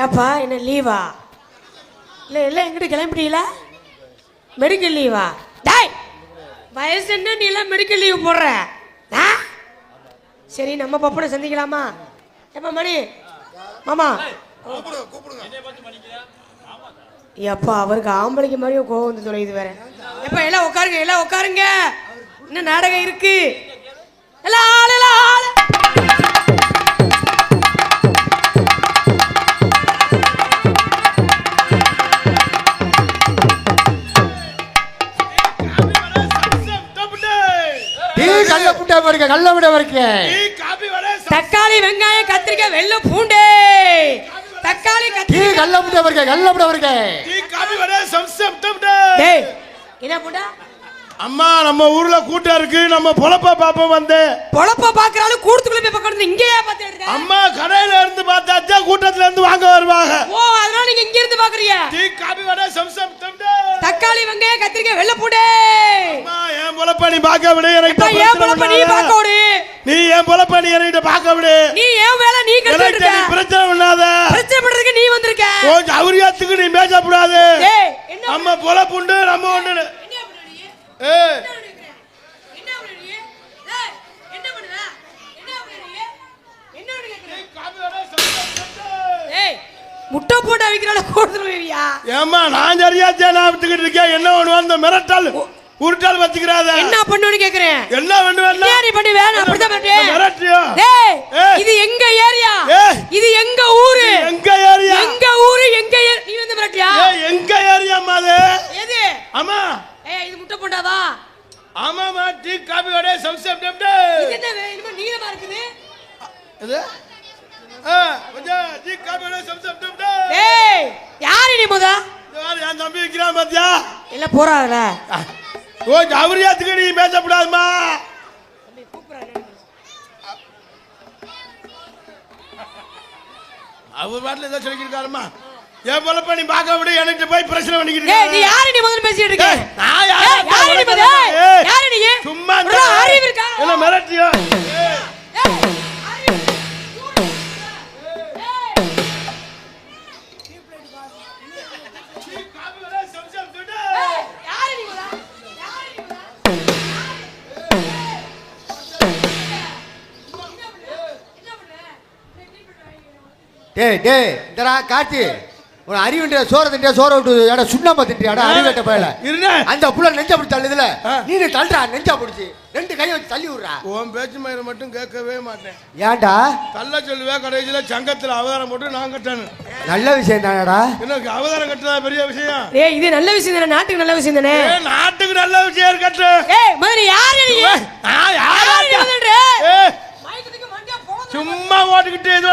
ஏப்பா என்ன லீவா? இல்லை இல்லை எங்கிட்ட கிளம்பிட்டீங்களா? மெடிக்கல் லீவா டாய் வயசு என்ன நீ எல்லாம் மெடிக்கல் லீவ் போடுற? ஆ? சரி நம்ம பப்பனை சந்திக்கலாமா? ஏப்பா மணி. மாமா. எப்பா அவருக்கு ஆம்பளைக்கு மாதிரியும் கோவம் வந்து தொலையுது வேற. எப்பா எல்லாம் உட்காருங்க எல்லாம் உட்காருங்க. இன்னும் நாடகம் இருக்கு எல்லாம் ஆளு எல்லாம் ஆளு டீ கல்ல விட பாருங்க. தக்காளி வெங்காயம் கத்திரிக்காய் வெள்ளை பூண்டு. தக்காளி டீ கத்திரிக்காய் கல்ல புட்டா பாருங்க கல்ல விட டேய் என்ன பூண்டா அம்மா நம்ம ஊர்ல கூட்டம் இருக்கு. நம்ம பொழப்ப பாப்போம் வந்து. பொழப்ப பாக்குறாலும் கூடத்துக்குள்ள போய் பக்கம் இங்கேயே பார்த்து எடுக்க? அம்மா கடையில இருந்து பார்த்தாச்சா கூட்டத்துல இருந்து வாங்க வருவாங்க. ஓ அதனால நீங்க இங்க இருந்து பாக்குறீங்க டீ காபி வடை சம்சம் தக்காளி வெங்காயம் கத்திரிக்காய் வெள்ளை பூண்டு. அம்மா என் பொழப்ப நீ பார்க்க விடு? எனக்கு ஏன் பொழப்ப நீ பார்க்க விடு? நீ என் பொழப்ப நீ என்கிட்ட பார்க்க விடு? நீ ஏன் வேலை நீ இருக்க பிரச்சனை பண்ணாத பிரச்சனை பண்றதுக்கு நீ வந்திருக்க? கொஞ்சம் அவரியத்துக்கு நீ பேசக்கூடாது. நம்ம பொழப்புண்டு நம்ம ஒண்ணு முட்டை போட்டு அவிக்கிறால கூடுதல் வைவியா ஏம்மா நான் சரியாச்சே நான் வித்துக்கிட்டு இருக்கேன்? என்ன ஒண்ணு அந்த மிரட்டல்? உருட்டல் வச்சுக்கிறாத? என்ன பண்ணுன்னு கேக்குறேன்? என்ன ஏன் நீ பண்ணி வேணாம் அப்படிதான் பண்றேன் மிரட்டியோ. இது எங்க ஏரியா ஏய். இது எங்க ஊரு எங்க ஏரியா எங்க ஊரு எங்க ஏ- நீ வந்து மிரட்டியா ஏய், எங்க ஏரியாம்மா அது எது ஆமா ஏய் இது முட்டை போட்டாவா ஆமாமா டீ காபி வடை சம்சம் டம்டே இது என்ன வே- இனிமே நீளமா இருக்குது இது ஆ கொஞ்சம் டீ காபி வடை சம்சம் டம்டே டேய் யாரு நீ முத இந்த வாரு என் தம்பி விக்கிறான் பாத்தியா போறாங்கல கொஞ்சம் அவரியத்துக்கு நீ பேசக்கூடாதுமா. அவர் பாட்டில் ஏதோ சொல்லிக்கிருக்காருமா. என் பொழப்ப நீ பார்க்க விடு எனக்கு போய் பிரச்சனை பண்ணிக்கிட்டு ஏய் நீ. யாரு நீ முதல்ல பேசிட்டு இருக்க? நான் யாரு? நீ முதல்ல? ஏய், யாரு நீ? சும்மா அறிவு இருக்கா? என்ன மிரட்டியோ? டேய் டேய் இந்தடா கார்த்தி. உன அறிவுன்ற சோற தின்றியா சோற விட்டு ஏடா சுண்ணாம்பா தின்றியாடா அறிவேட்ட பயல. அந்த புள்ள நெஞ்ச பிடிச்சி தள்ளுதுல. நீனு தள்ளுறா நெஞ்சா பிடிச்சி. ரெண்டு கையை வச்சு தள்ளி விடுறா. உன் பேச்சு மயிரை மட்டும் கேட்கவே மாட்டேன். ஏன்டா? தள்ள சொல்லுவேன் கடைசியில சங்கத்துல அவதாரம் போட்டு நான் கட்டணும் நல்ல விஷயம் தானடா. எனக்கு அவதாரம் கட்டுறதா பெரிய விஷயம்? ஏய் இது நல்ல விஷயம் தானே? நாட்டுக்கு நல்ல விஷயம் தானே? நாட்டுக்கு நல்ல விஷயம் கட்டு. ஏய் முதல்ல யாரு நீ? நான் யாரா யாரு நீ இருக்கேன்? முதல்ல ஏய், மயக்கத்துக்கு மண்டியா போடுற சும்மா ஓட்டுக்கிட்டு இது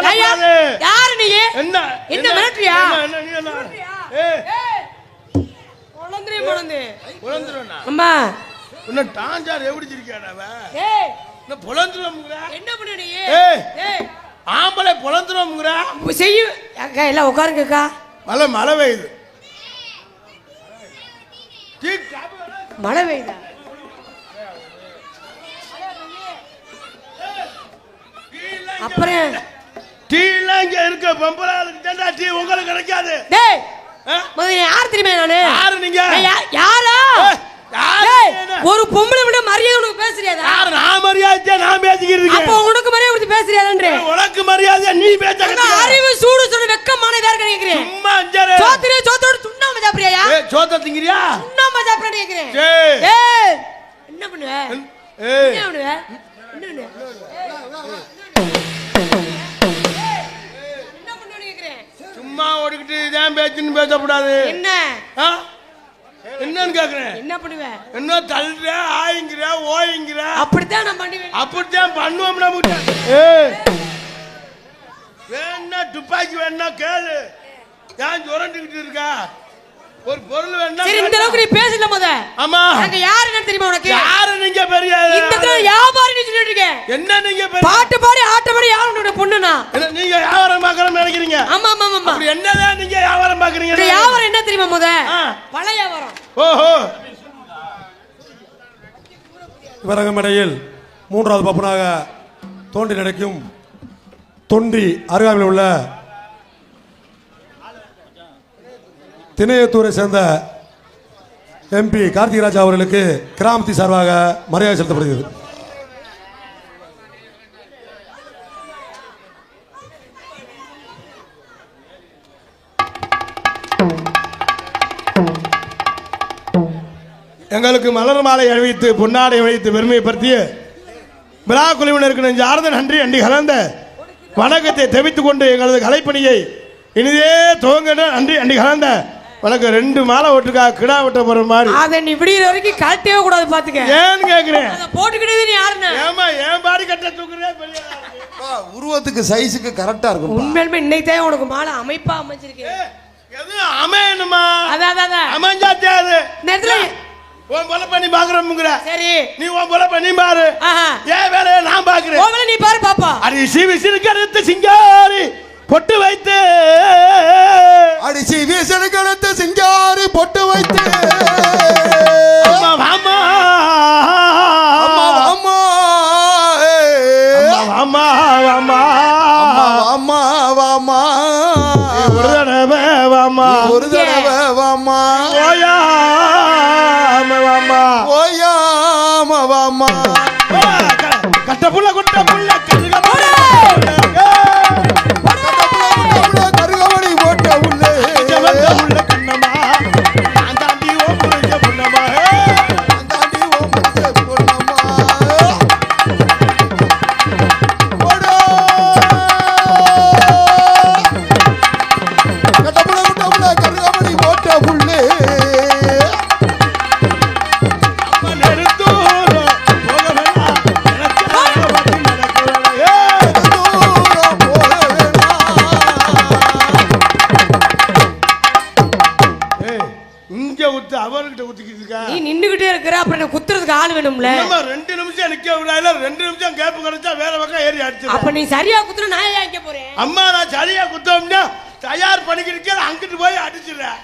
யார் நீ? என்ன? என்ன மிரட்டுறியா? குழந்தை குழந்தை புலந்துருவேனா? அம்மா. இன்னும் டாஞ்சார் எவிடிச்சிருக்கியாடா? ஏய் இன்னும் புலந்துருவோம்ங்கிற? என்ன பண்ண நீ? ஏய். ஆம்பளை புலந்துருவோம்ங்கிற? செய்யும் அக்கா எல்லாம் உட்காருங்கக்கா மழை மழை பெய்யுது? மழை பெய்யுதா? அப்புறம் டீ எல்லாம் இங்க இருக்க பொம்பளை ஆளுக்கு தான்டா டீ உங்களுக்கு கிடைக்காது. டேய்? முதல்ல யார் தெரியுமா நானு? யாரு நீங்க? யாரா? ஒரு பொம்பளை விட மரியாதை உனக்கு பேசுறியாதா யாரு நான் மரியாதை நான் பேசிக்கிட்டு அப்ப உனக்கு மரியாதை கொடுத்து பேசுறியாதன்ற உனக்கு மரியாதை நீ பேச கத்துக்க. அறிவு சூடு சொல்லி வெக்கமான இதா இருக்க கேக்குறேன். சும்மா அஞ்சாரு சோத்திரி சோத்தோட சுண்ணாம சாப்பிடுறியா? ஏய், சோத்த திங்கிறியா? சுண்ணாம சாப்பிடுறேன்னு கேக்குறேன். ஏய். ஏய் என்ன பண்ணுவ? ஏய். என்ன பண்ணுவ? என்ன பண்ணுவ? சும்மா ஓடிக்கிட்டு இதான் பேச்சுன்னு பேசக்கூடாது. என்ன? ஆ? என்னன்னு கேக்குறேன். என்ன பண்ணுவ? என்ன தள்ளுற ஆயிங்கிற ஓயிங்கிற. அப்படித்தான் நான் பண்ணுவேன். அப்படித்தான் பண்ணுவோம் நமக்கு வேணா துப்பாக்கி வேணா கேளு. ஏன் சுரண்டுக்கிட்டு இருக்கா? ஒரு பொருள் வேணா சரி இந்த. அளவுக்கு நீ பேசல முத. ஆமா. எனக்கு யாரு என்ன தெரியுமா உனக்கு? யாரு நீங்க பெரிய இந்த இடத்துல வியாபாரி நீ சொல்லிட்டு இருக்க. என்ன நீங்க பெரிய? பாட்டு பாடி ஆட்டப்பாடி யார் உன்னோட பொண்ணுனா? நீங்க வியாபாரம் பார்க்கறோம்னு நினைக்கிறீங்க? ஆமா ஆமா ஆமா அப்படி என்னதான் நீங்க வியாபாரம் பாக்குறீங்க இந்த வியாபாரம் என்ன தெரியுமா முத? ஆ. பழ வியாபாரம். ஓஹோ. விறகுமடையில் மூன்றாவது பப்பனாக தோன்றி நடக்கும் தொண்டி அருகாமையில் உள்ள திணையத்தூரை சேர்ந்த எம்பி கார்த்திகராஜா அவர்களுக்கு கிராமத்தி சார்பாக மரியாதை செலுத்தப்படுகிறது. எங்களுக்கு மலர் மாலை அணிவித்து பொன்னாடை அணிவித்து பெருமைப்படுத்திய விழா குழுவினருக்கு நெஞ்சார்ந்த நன்றி அண்டி கலந்த வணக்கத்தை தெரிவித்துக் கொண்டு எங்களது கலைப்பணியை இனிதே துவங்க நன்றி அண்டி கலந்த வணக்கம் ரெண்டு மாலை ஓட்டுக்கா கிடா வெட்ட போற மாதிரி. அதை நீ விடிகிற வரைக்கும் கழட்டவே கூடாது பாத்துக்க. ஏன்னு கேக்குறேன். அதை போட்டுக்கிட்டே நீ யாருன்னு? ஏமா ஏன் பாடி கட்ட தூக்குறே பெரிய உருவத்துக்கு சைஸுக்கு கரெக்டா இருக்கும் உண்மையிலுமே இன்னைக்கு தான் உனக்கு மாலை அமைப்பா அமைஞ்சிருக்கு. ஏய், எது அமையணுமா? அதான் அதான், அது. இந்த இடத்துல உன் போல பண்ணி பாக்குறோம்ங்கிற. சரி. நீ உன் போல பண்ணி பாரு. ஆஹா. ஏன் வேலையை நான் பாக்குறேன்? நீ பாரு பாப்பா. அரிசி விசிறு கருத்து சிங்காரி. பொட்டு வைத்து. அடிச்சு வீசனு கழுத்து சிங்காரி பொட்டு வைத்து. ஒரு தடவை வாமா ஒரு தடவை வாமா ஓயாம வாமா ஓயாம வாமா கட்ட புள்ள குட்ட கிடைச்சா வேற பக்கம் ஏறி அடிச்சு அப்ப நீ சரியா குத்துற நான் ஏன் போறேன்? அம்மா நான் சரியா குத்தோம்னா தயார் பண்ணிக்கிட்டு அங்கிட்டு போய் அடிச்சிடுறேன்.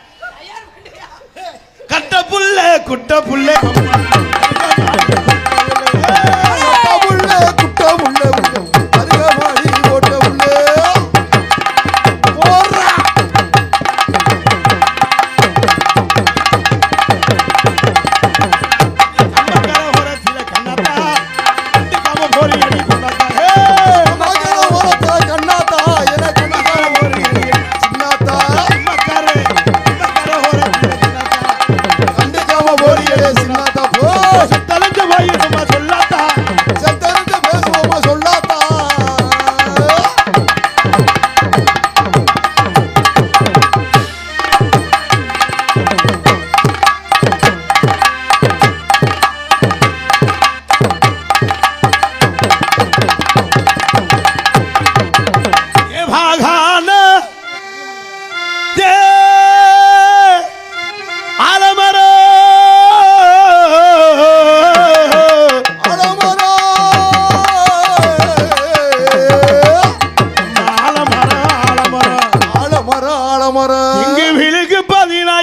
தாமரை ஆலமரா இங்கு விழுக்கு பதினாயிரம்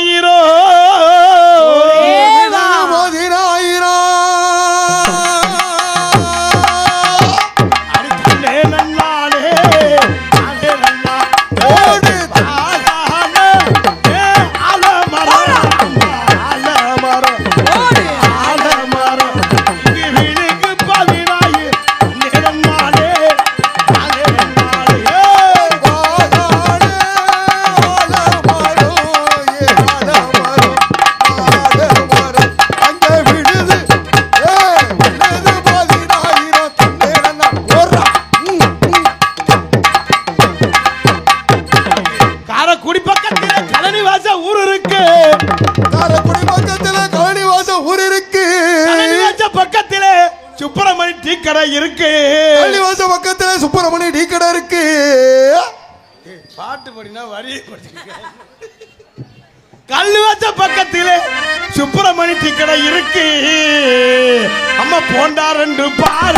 போண்டார் என்று பாரு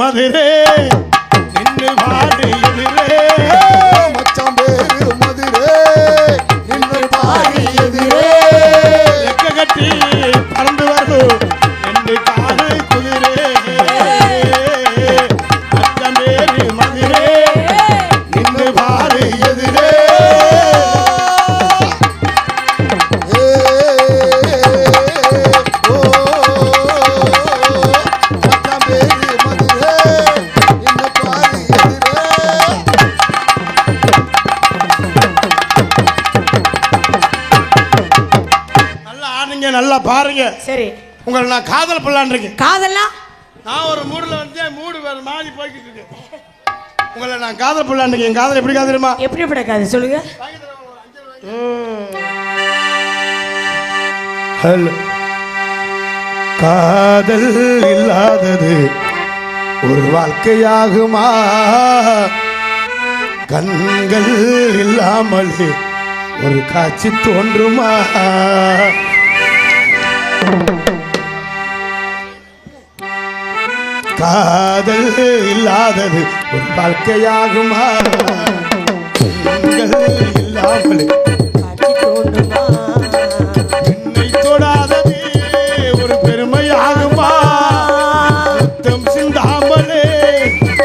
மச்சம்பேரு மதுரே உங்களை நான் காதல் பண்ணலான் இருக்கேன். காதெல்லாம் நான் ஒரு மூடுல வந்து மூடு வேற மாறி போய்கிட்டு இருக்கேன் உங்களை நான் காதல் பண்ணலான் இருக்கேன். என் காதல் எப்படி காதலுமா? எப்படிப்பட்ட காது சொல்லுங்க. ம். ஹலோ. காதல் இல்லாதது ஒரு வாழ்க்கையாகுமா? கண்கள் இல்லாமலே ஒரு காட்சி தோன்றுமா? காதல் இல்லாதது ஒரு வாழ்க்கையாகுமா. இல்லாமல் என்னை தொடாதது ஒரு பெருமையாகுமா? முத்தம் சிந்தாமலே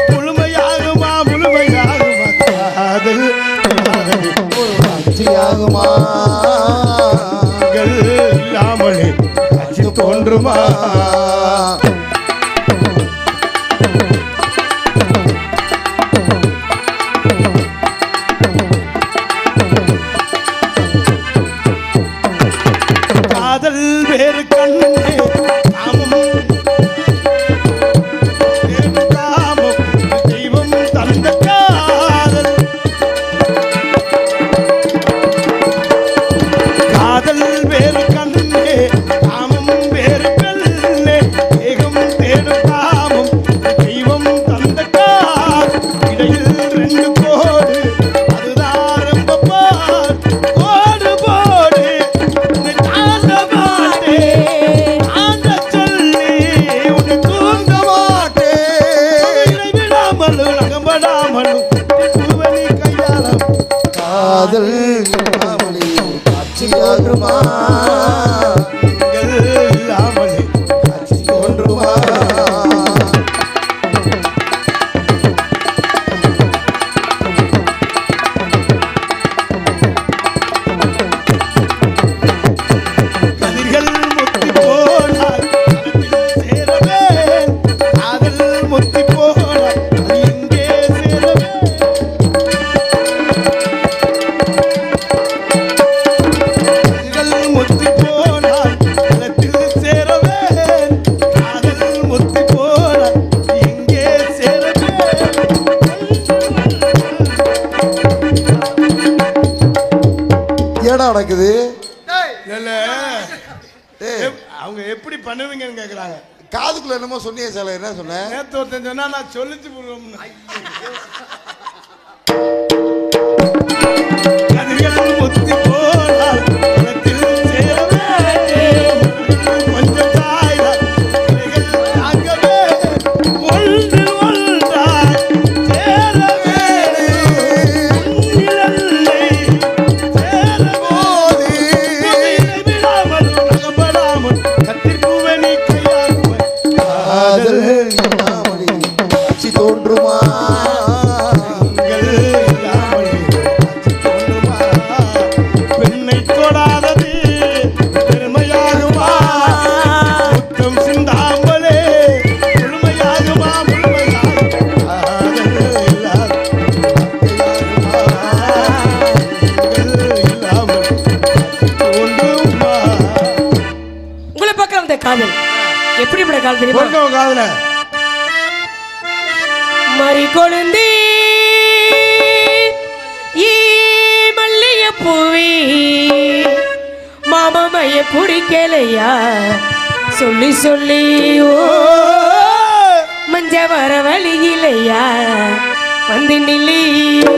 முழுமையாகுமா? முழுமையாகுமா? காதல் ஒரு இல்லாமலே தோன்றுமா? நகம்படாமலும் பூவனி கையாளம் காதல் இல்லாமலே காட்சியாகுமா ஏடா நடக்குது? அவங்க எப்படி பண்ணுவீங்கன்னு கேக்குறாங்க. காதுக்குள்ள என்னமோ சொன்னியே சார் என்ன சொன்ன நேத்து ஒருத்தன் சொன்னா நான் சொல்லிச்சு போடுவோம்னு. அதுல மறி கொழுந்தி மல்லிய பூவி மாமமைய பிடிக்கலையா? சொல்லி சொல்லி ஓ மஞ்ச வர வழி இல்லையா? வந்து நில்லியோ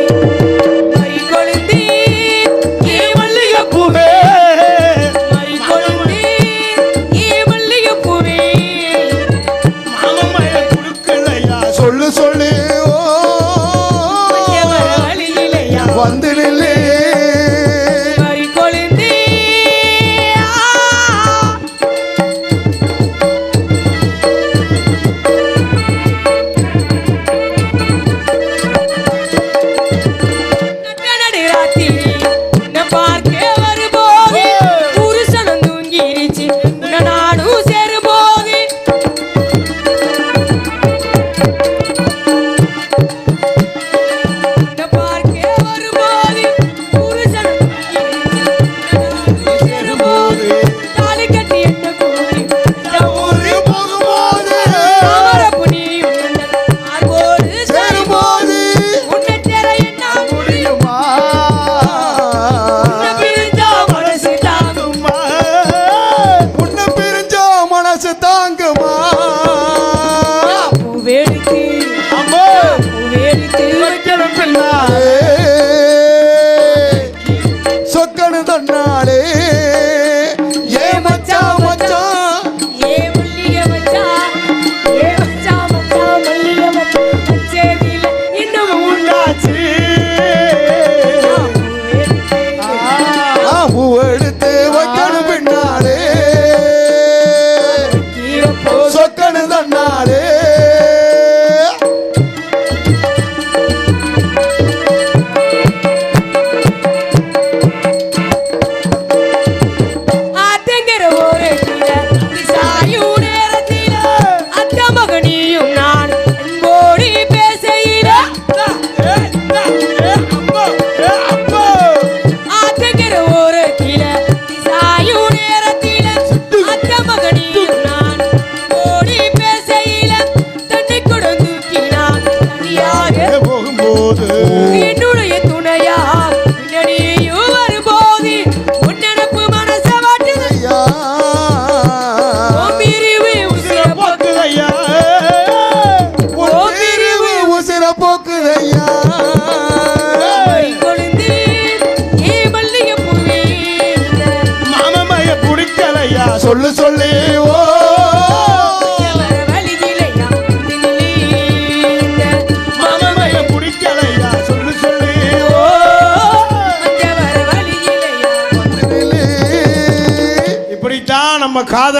வர